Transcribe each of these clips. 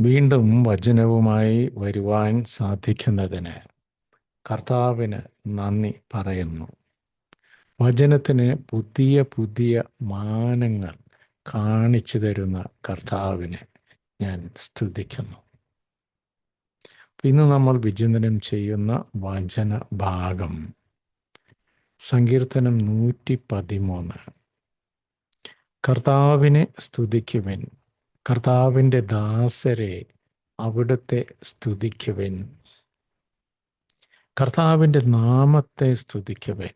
വീണ്ടും വചനവുമായി വരുവാൻ സാധിക്കുന്നതിന് കർത്താവിന് നന്ദി പറയുന്നു. വചനത്തിന് പുതിയ പുതിയ മാനങ്ങൾ കാണിച്ചു തരുന്ന കർത്താവിനെ ഞാൻ സ്തുതിക്കുന്നു. ഇന്ന് നമ്മൾ വിചിന്തനം ചെയ്യുന്ന വചന ഭാഗം. സങ്കീർത്തനം നൂറ്റി പതിമൂന്ന് കർത്താവിനെ സ്തുതിക്കുവിൻ. കർത്താവിന്റെ ദാസരെ അവിടുത്തെ സ്തുതിക്കുവൻ. കർത്താവിന്റെ നാമത്തെ സ്തുതിക്കുവൻ.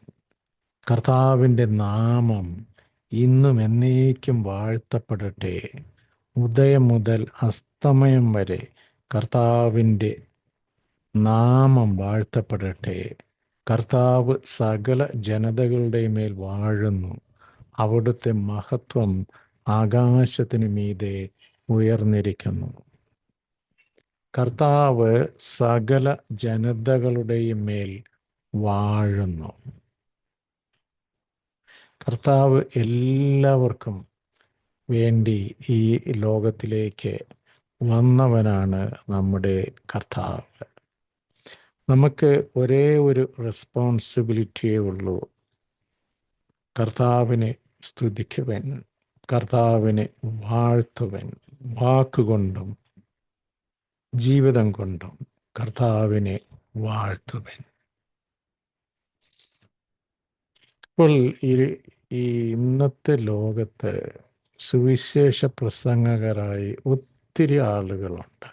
കർത്താവിന്റെ നാമം ഇന്നും എന്നേക്കും വാഴ്ത്തപ്പെടട്ടെ. ഉദയം മുതൽ അസ്തമയം വരെ കർത്താവിന്റെ നാമം വാഴ്ത്തപ്പെടട്ടെ. കർത്താവ് സകല ജനതകളുടെ മേൽ വാഴുന്നു. അവിടുത്തെ മഹത്വം ആകാശത്തിന് മീതെ ഉയർന്നിരിക്കുന്നു. കർത്താവ് സകല ജനതകളുടെയും മേൽ വാഴുന്നു. കർത്താവ് എല്ലാവർക്കും വേണ്ടി ഈ ലോകത്തിലേക്ക് വന്നവനാണ് നമ്മുടെ കർത്താവ്. നമുക്ക് ഒരേ ഒരു റെസ്പോൺസിബിലിറ്റിയേ ഉള്ളൂ. കർത്താവിനെ സ്തുതിക്കുവൻ. കർത്താവിനെ വാഴ്ത്തുവൻ വാക്കുകൊണ്ടും ജീവിതം കൊണ്ടും കർത്താവിനെ വാഴ്ത്തുവൻ. ഇപ്പോൾ ഈ ഇന്നത്തെ ലോകത്ത് സുവിശേഷ പ്രസംഗകരായി ഒത്തിരി ആളുകളുണ്ട്.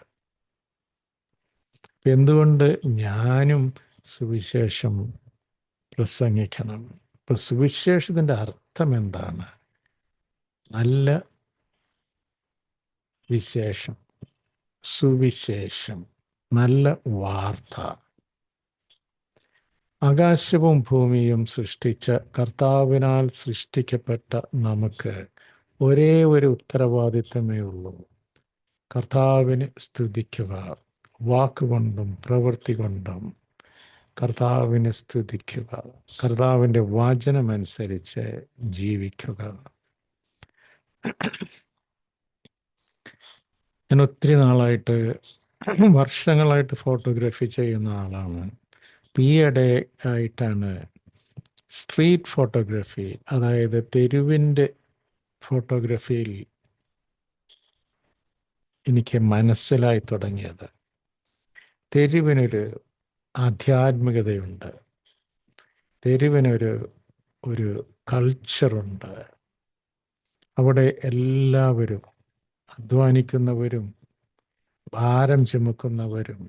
എന്തുകൊണ്ട് ഞാനും സുവിശേഷം പ്രസംഗിക്കണം? ഇപ്പൊ സുവിശേഷത്തിന്റെ അർത്ഥം എന്താണ്? നല്ല വിശേഷം സുവിശേഷം നല്ല വാർത്ത. ആകാശവും ഭൂമിയും സൃഷ്ടിച്ച കർത്താവിനാൽ സൃഷ്ടിക്കപ്പെട്ട നമുക്ക് ഒരേ ഒരു ഉത്തരവാദിത്തമേ ഉള്ളൂ. കർത്താവിനെ സ്തുതിക്കുക വാക്കുകൊണ്ടും പ്രവൃത്തി കൊണ്ടും കർത്താവിനെ സ്തുതിക്കുക കർത്താവിന്റെ വാചനമനുസരിച്ച് ജീവിക്കുക. ഞാൻ ഒത്തിരി നാളായിട്ട് വർഷങ്ങളായിട്ട് ഫോട്ടോഗ്രാഫി ചെയ്യുന്ന ആളാണ്. പി എടെ ആയിട്ടാണ് സ്ട്രീറ്റ് ഫോട്ടോഗ്രാഫി അതായത് തെരുവിന്റെ ഫോട്ടോഗ്രാഫിയിൽ എനിക്ക് മനസ്സിലായി തുടങ്ങിയത്. തെരുവിനൊരു ആധ്യാത്മികതയുണ്ട്. തെരുവിനൊരു ഒരു കൾച്ചറുണ്ട് അവിടെ എല്ലാവരും അധ്വാനിക്കുന്നവരും ഭാരം ചുമക്കുന്നവരും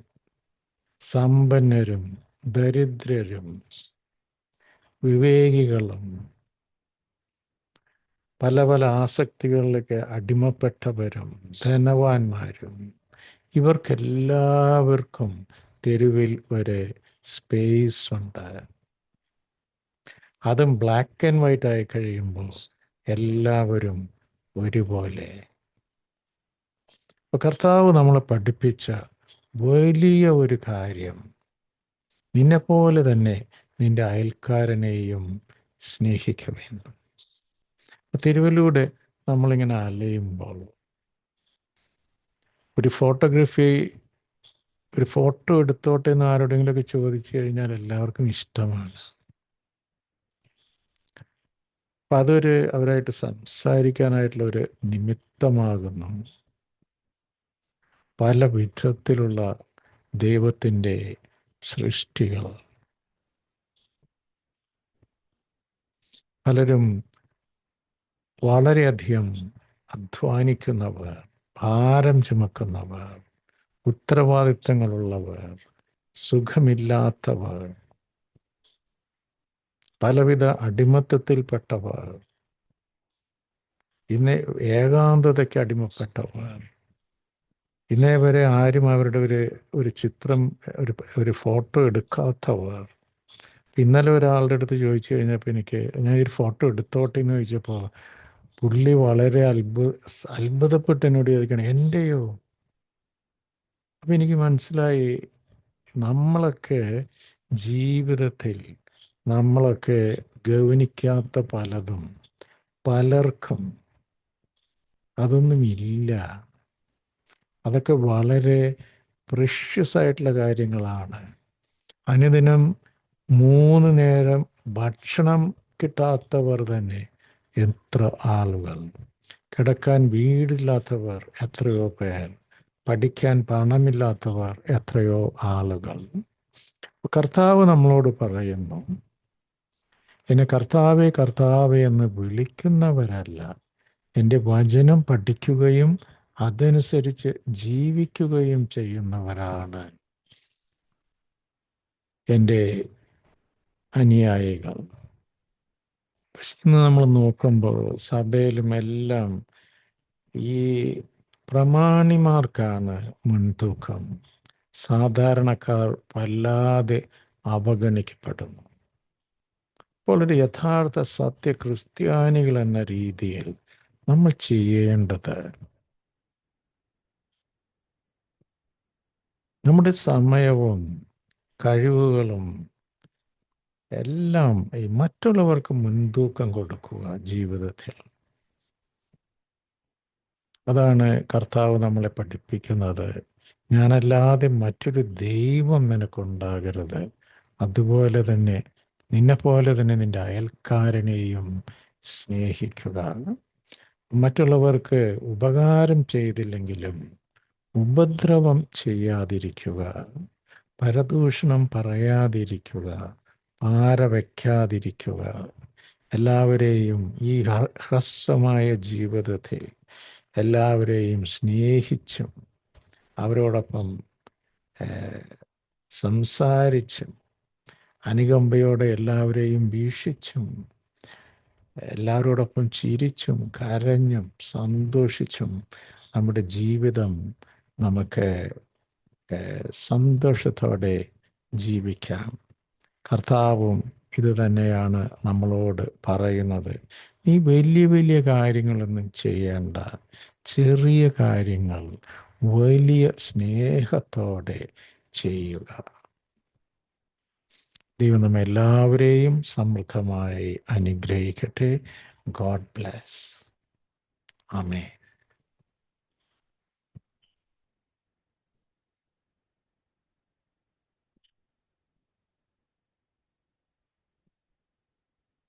സമ്പന്നരും ദരിദ്രരും വിവേകികളും പല പല ആസക്തികളിലേക്ക് അടിമപ്പെട്ടവരും ധനവാന്മാരും ഇവർക്കെല്ലാവർക്കും തെരുവിൽ ഒരു സ്പേസ് ഉണ്ട്. അതും ബ്ലാക്ക് ആൻഡ് വൈറ്റ് ആയി കഴിയുമ്പോൾ എല്ലാവരും ഒരുപോലെ. കർത്താവ് നമ്മളെ പഠിപ്പിച്ച വലിയ ഒരു കാര്യം. നിന്നെപ്പോലെ തന്നെ നിന്റെ അയൽക്കാരനെയും സ്നേഹിക്കുമെന്ന് തിരുവല്ലൂടെ നമ്മളിങ്ങനെ അലയുമ്പോൾ ഒരു ഫോട്ടോഗ്രാഫി ഒരു ഫോട്ടോ എടുത്തോട്ടെ എന്ന് ആരോടെങ്കിലുമൊക്കെ ചോദിച്ചു കഴിഞ്ഞാൽ എല്ലാവർക്കും ഇഷ്ടമാണ്. അപ്പം അതൊരു അവരായിട്ട് സംസാരിക്കാനായിട്ടുള്ള ഒരു നിമിത്തമാകുന്നു. പല വിധത്തിലുള്ള ദൈവത്തിന്റെ സൃഷ്ടികൾ. പലരും വളരെയധികം അധ്വാനിക്കുന്നവർ ഭാരം ചുമക്കുന്നവർ ഉത്തരവാദിത്തങ്ങളുള്ളവർ സുഖമില്ലാത്തവർ പലവിധ അടിമത്തത്തിൽപ്പെട്ടവർ. ഇന്ന് ഏകാന്തതയ്ക്ക് അടിമപ്പെട്ടവർ. ഇന്നേ വരെ ആരും അവരുടെ ഒരു ഒരു ചിത്രം ഒരു ഒരു ഫോട്ടോ എടുക്കാത്തവർ. ഇന്നലെ ഒരാളുടെ അടുത്ത് ചോദിച്ചു കഴിഞ്ഞപ്പോൾ എനിക്ക് ഞാൻ ഒരു ഫോട്ടോ എടുത്തോട്ടെ? എന്ന് ചോദിച്ചപ്പോൾ പുള്ളി വളരെ അത്ഭുത അത്ഭുതപ്പെട്ട് എന്നോട് ചോദിക്കണം എന്റെയോ അപ്പം എനിക്ക് മനസ്സിലായി നമ്മളൊക്കെ ജീവിതത്തിൽ നമ്മളൊക്കെ ഗൗനിക്കാത്ത പലതും പലർക്കും അതൊന്നും ഇല്ല അതൊക്കെ വളരെ പ്രഷ്യസ് ആയിട്ടുള്ള കാര്യങ്ങളാണ്. അനുദിനം മൂന്ന് നേരം ഭക്ഷണം കിട്ടാത്തവർ തന്നെ എത്ര ആളുകൾ. കിടക്കാൻ വീടില്ലാത്തവർ എത്രയോ പേർ. പഠിക്കാൻ പണമില്ലാത്തവർ എത്രയോ ആളുകൾ. കർത്താവ് നമ്മളോട് പറയുന്നു എന്നെ കർത്താവെ കർത്താവെ എന്ന് വിളിക്കുന്നവരല്ല. എന്റെ വചനം പഠിക്കുകയും അതനുസരിച്ച് ജീവിക്കുകയും ചെയ്യുന്നവരാണ് എന്റെ അനുയായികൾ. പക്ഷെ ഇന്ന് നമ്മൾ നോക്കുമ്പോൾ സഭയിലും എല്ലാം ഈ പ്രമാണിമാർക്കാണ് മുൻതൂക്കം. സാധാരണക്കാർ വല്ലാതെ അവഗണിക്കപ്പെടുന്നു. അപ്പോൾ ഒരു യഥാർത്ഥ സത്യ ക്രിസ്ത്യാനികൾ എന്ന രീതിയിൽ നമ്മൾ ചെയ്യേണ്ടത് നമ്മുടെ സമയവും കഴിവുകളും എല്ലാം ഈ മറ്റുള്ളവർക്ക് മുൻതൂക്കം കൊടുക്കുക ജീവിതത്തിൽ. അതാണ് കർത്താവ് നമ്മളെ പഠിപ്പിക്കുന്നത്. ഞാനല്ലാതെ മറ്റൊരു ദൈവം നിനക്കുണ്ടാകരുത്. അതുപോലെ തന്നെ നിന്നെ പോലെ തന്നെ നിന്റെ അയൽക്കാരനെയും സ്നേഹിക്കുക. മറ്റുള്ളവർക്ക് ഉപകാരം ചെയ്തില്ലെങ്കിലും ഉപദ്രവം ചെയ്യാതിരിക്കുക. പരദൂഷണം പറയാതിരിക്കുക. പാര വയ്ക്കാതിരിക്കുക. എല്ലാവരെയും ഈ ഹ്രസ്വമായ ജീവിതത്തിൽ എല്ലാവരെയും സ്നേഹിച്ചും അവരോടൊപ്പം സംസാരിച്ചും അനുകമ്പയോടെ എല്ലാവരെയും വീക്ഷിച്ചും എല്ലാവരോടൊപ്പം ചിരിച്ചും കരഞ്ഞും സന്തോഷിച്ചും നമ്മുടെ ജീവിതം നമുക്ക് സന്തോഷത്തോടെ ജീവിക്കാം. കർത്താവും ഇത് തന്നെയാണ് നമ്മളോട് പറയുന്നത്. നീ വലിയ വലിയ കാര്യങ്ങളൊന്നും ചെയ്യേണ്ട ചെറിയ കാര്യങ്ങൾ വലിയ സ്നേഹത്തോടെ ചെയ്യുക. ദൈവം നമ്മെ എല്ലാവരെയും സമൃദ്ധമായി അനുഗ്രഹിക്കട്ടെ. ഗോഡ് ബ്ലെസ് ആമേ